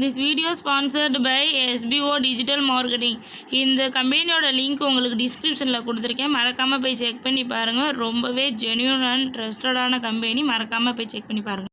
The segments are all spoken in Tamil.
This video sponsored by SPO digital marketing இந்த கம்பெனியோட லிங்க் உங்களுக்கு டிஸ்கிரிப்ஷனில் கொடுத்துருக்கேன். மறக்காமல் போய் செக் பண்ணி பாருங்கள் ரொம்பவே ஜென்யூன் அண்ட் ட்ரஸ்டடான கம்பெனி மறக்காமல் போய் செக் பண்ணி பாருங்கள்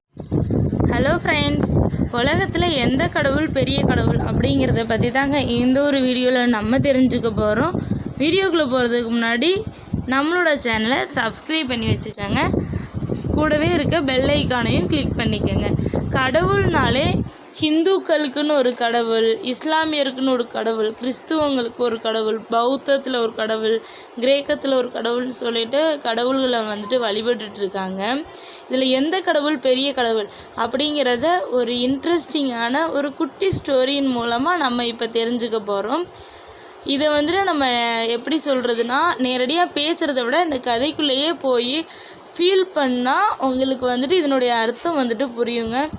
ஹலோ ஃப்ரெண்ட்ஸ் உலகத்தில் எந்த கடவுள் பெரிய கடவுள் அப்படிங்கிறத பற்றி தாங்க இந்த ஒரு வீடியோவில் நம்ம தெரிஞ்சுக்க போகிறோம் வீடியோக்குள்ளே போகிறதுக்கு முன்னாடி நம்மளோட சேனலை சப்ஸ்கிரைப் பண்ணி வச்சுக்கோங்க. கூடவே இருக்க பெல் ஐக்கானையும் கிளிக் பண்ணிக்கோங்க. கடவுள்னாலே ஹிந்துக்களுக்குன்னு ஒரு கடவுள் இஸ்லாமியருக்குன்னு ஒரு கடவுள் கிறிஸ்துவங்களுக்கு ஒரு கடவுள் பௌத்தத்தில் ஒரு கடவுள் கிரேக்கத்தில் ஒரு கடவுள்னு சொல்லிட்டு கடவுள்களை வந்துட்டு வழிபட்டுட்டு இருக்காங்க இதில் எந்த கடவுள்? பெரிய கடவுள். அப்படிங்கிறத ஒரு இன்ட்ரெஸ்டிங்கான ஒரு குட்டி ஸ்டோரியின் மூலமாக நம்ம இப்போ தெரிஞ்சுக்க போகிறோம் இதை வந்துட்டு நம்ம எப்படி சொல்கிறதுனா நேரடியாக பேசுகிறத விட இந்த கதைக்குள்ளேயே போய் ஃபீல் பண்ணால் உங்களுக்கு வந்துட்டு இதனுடைய அர்த்தம் வந்துட்டு புரியுங்க.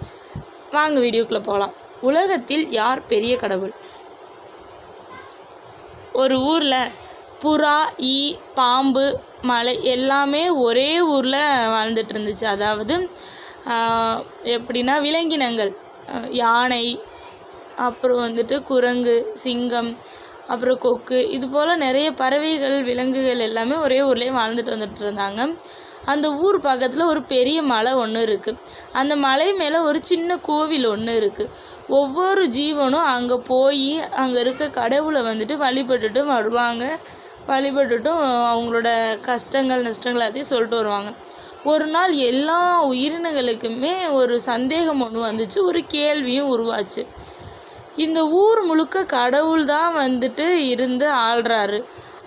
வாங்க வீடியோக்குள்ளே போகலாம் உலகத்தில் யார் பெரிய கடவுள்? ஒரு ஊரில் புறா ஈ பாம்பு மலை எல்லாமே ஒரே ஊரில் வாழ்ந்துட்டு இருந்துச்சு. அதாவது எப்படின்னா விலங்கினங்கள். யானை அப்புறம் வந்துட்டு குரங்கு சிங்கம் அப்புறம் கொக்கு இது போல் நிறைய பறவைகள் விலங்குகள் எல்லாமே ஒரே ஊர்லேயே வாழ்ந்துட்டு வந்துட்டு இருந்தாங்க. அந்த ஊர் பக்கத்தில் ஒரு பெரிய மலை ஒன்று இருக்குது அந்த மலை மேலே ஒரு சின்ன கோவில் ஒன்று இருக்குது ஒவ்வொரு ஜீவனும் அங்கே போய் அங்கே இருக்க கடவுளை வந்துட்டு வழிபட்டுட்டு வருவாங்க. வழிபட்டுட்டும் அவங்களோட கஷ்டங்கள் நஷ்டங்கள் எல்லாத்தையும் சொல்லிட்டு வருவாங்க. ஒரு நாள் எல்லா உயிரினங்களுக்குமே ஒரு சந்தேகம் ஒன்று வந்துச்சு. ஒரு கேள்வியும் உருவாச்சு. இந்த ஊர் முழுக்க கடவுள் தான் வந்துட்டு இருந்து ஆள்றாரு.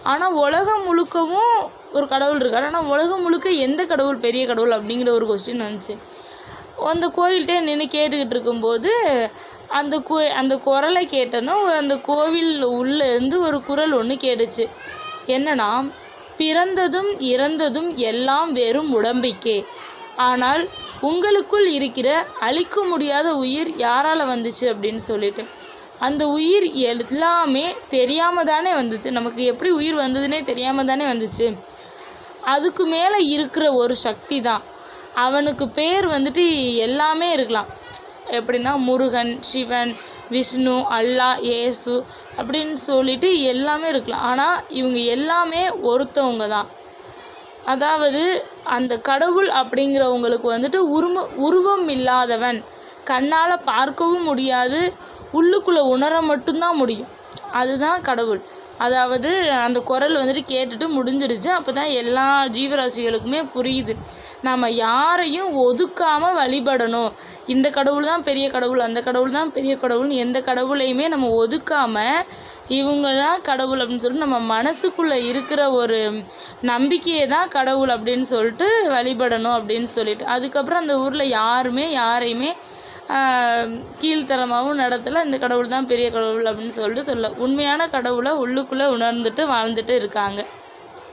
ஆனால் உலகம் முழுக்கவும் ஒரு கடவுள் இருக்கார். ஆனால் உலகம் முழுக்க எந்த கடவுள் பெரிய கடவுள் அப்படிங்கிற ஒரு கொஸ்டின் வந்துச்சு அந்த கோயில்கிட்டே நின்று கேட்டுக்கிட்டு இருக்கும்போது அந்த கோ அந்த குரலை கேட்டனும் அந்த கோவில் உள்ளேருந்து ஒரு குரல் ஒன்று கேட்டுச்சு. என்னன்னா பிறந்ததும் இறந்ததும் எல்லாம் வெறும் உடம்பிக்கே. ஆனால் உங்களுக்குள் இருக்கிற அழிக்க முடியாத உயிர் யாரால் வந்துச்சு? அப்படின்னு சொல்லிட்டு. அந்த உயிர் எல்லாமே தெரியாமல் தானே வந்துச்சு. நமக்கு எப்படி உயிர் வந்ததுன்னே தெரியாமல் தானே வந்துச்சு. அதுக்கு மேலே இருக்கிற ஒரு சக்தி தான். அவனுக்கு பேர் வந்துட்டு எல்லாமே இருக்கலாம். எப்படின்னா முருகன் சிவன் விஷ்ணு அல்லாஹ் ஏசு அப்படின்னு சொல்லிட்டு எல்லாமே இருக்கலாம். ஆனால் இவங்க எல்லாமே ஒருத்தவங்க தான். அதாவது அந்த கடவுள் அப்படிங்கிறவங்களுக்கு வந்துட்டு உரும உருவம் இல்லாதவன். கண்ணால் பார்க்கவும் முடியாது உள்ளுக்குள்ளே உணர மட்டும்தான் முடியும். அதுதான் கடவுள். அதாவது அந்த குரல் வந்துட்டு கேட்டுட்டு முடிஞ்சிடுச்சு அப்போ தான் எல்லா ஜீவராசிகளுக்குமே புரியுது. நம்ம யாரையும் ஒதுக்காமல் வழிபடணும். இந்த கடவுள் தான் பெரிய கடவுள் அந்த கடவுள் தான் பெரிய கடவுள்னு எந்த கடவுளையுமே நம்ம ஒதுக்காமல் இவங்க தான் கடவுள் அப்படின்னு சொல்லிட்டு நம்ம மனசுக்குள்ளே இருக்கிற ஒரு நம்பிக்கையை தான் கடவுள் அப்படின்னு சொல்லிட்டு வழிபடணும் அப்படின்னு சொல்லிட்டு. அதுக்கப்புறம் அந்த ஊரில் யாருமே யாரையுமே கீழ்த்தரமாகவும் நடத்தல. இந்த கடவுள் தான் பெரிய கடவுள் அப்படின்னு சொல்லிட்டு சொல்ல. உண்மையான கடவுளை உள்ளுக்குள்ளே உணர்ந்துட்டு வாழ்ந்துட்டு இருக்காங்க.